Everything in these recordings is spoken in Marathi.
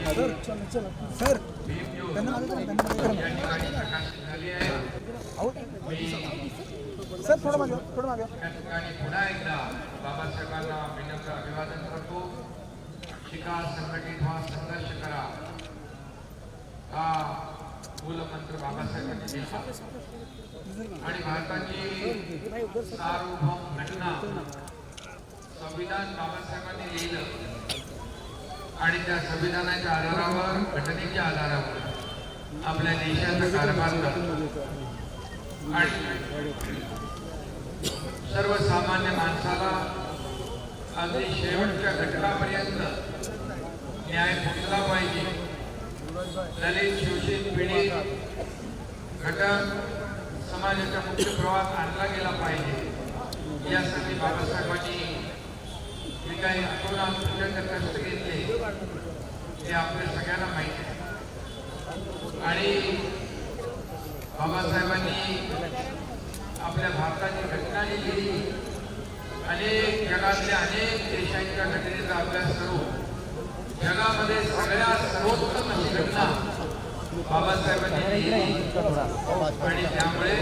सर सर थोडं मागे थोडं मागे व्हा. या ठिकाणी पुन्हा एकदा बाबासाहेबांना विनम्र अभिवादन करतो शिका संघटित व्हा संघर्ष करा हा मूलमंत्र बाबासाहेबांनी दिला आणि भारताची सार्वभौम घटना संविधान बाबासाहेबांनी लिहिलं. आणि त्या संविधानाच्या आधारावर घटनेच्या आधारावर आपल्या देशाचा कारभार करतो आणि सर्वसामान्य माणसाला अगदी शेवटच्या घटकापर्यंत न्याय पोचला पाहिजे. दलित शोषित पीडित घटक समाजाच्या मुख्य प्रवाहात आणला गेला पाहिजे. यासाठी बाबासाहेबांनी काही अतोनात प्रचंड कष्ट घेतले ते. आपल्या सगळ्यांना माहिती आहे. आणि बाबासाहेबांनी आपल्या भारताची घटना लिहिली. अनेक जगातल्या अनेक देशांच्या घटनेचा अभ्यास करून जगामध्ये सगळ्यात सर्वोत्तम अशी घटना बाबासाहेबांनी लिहिली. आणि त्यामुळे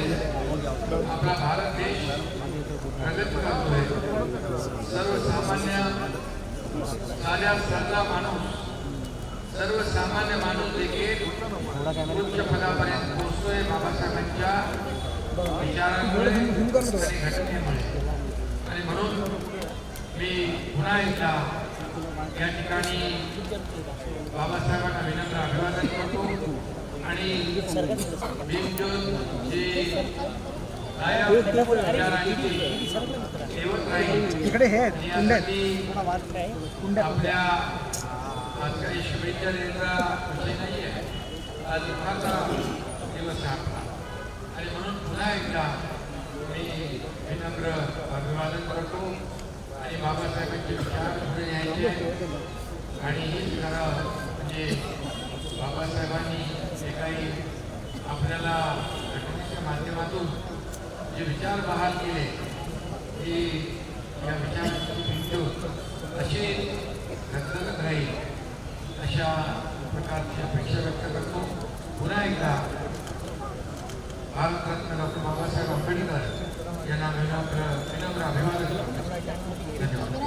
आपला भारत देश प्रगत करतोय साध्या माणूस सर्वसामान्य माणूस देखील उच्च पदापर्यंत पोहोचतोय बाबासाहेबांच्या विचारांमुळे आणि घटनेमुळे. आणि म्हणून मी पुन्हा एकदा या ठिकाणी बाबासाहेबांना विनम्र अभिवादन करतो. आणि जे इकडे हे आहेत, कुंड्या आहेत. यासाठी आपल्या आज काही शुभेच्छा देण्याचा विषय नाही आहे आज दुःखाचा दिवस आहे आपला. आणि म्हणून पुन्हा एकदा मी विनम्र अभिवादन करतो आणि बाबासाहेबांचे विचार पुढे न्यायचे आणि हेच खरं म्हणजे बाबासाहेबांनी जे काही आपल्याला घटनेच्या माध्यमातून जे विचार बहाल केले की या विचारांची भिंत अशी रखरखत राहील अशा प्रकारची अपेक्षा व्यक्त करतो. पुन्हा एकदा भारतरत्न डॉक्टर बाबासाहेब आंबेडकर यांना विनम्र विनम्र अभिवादन. धन्यवाद.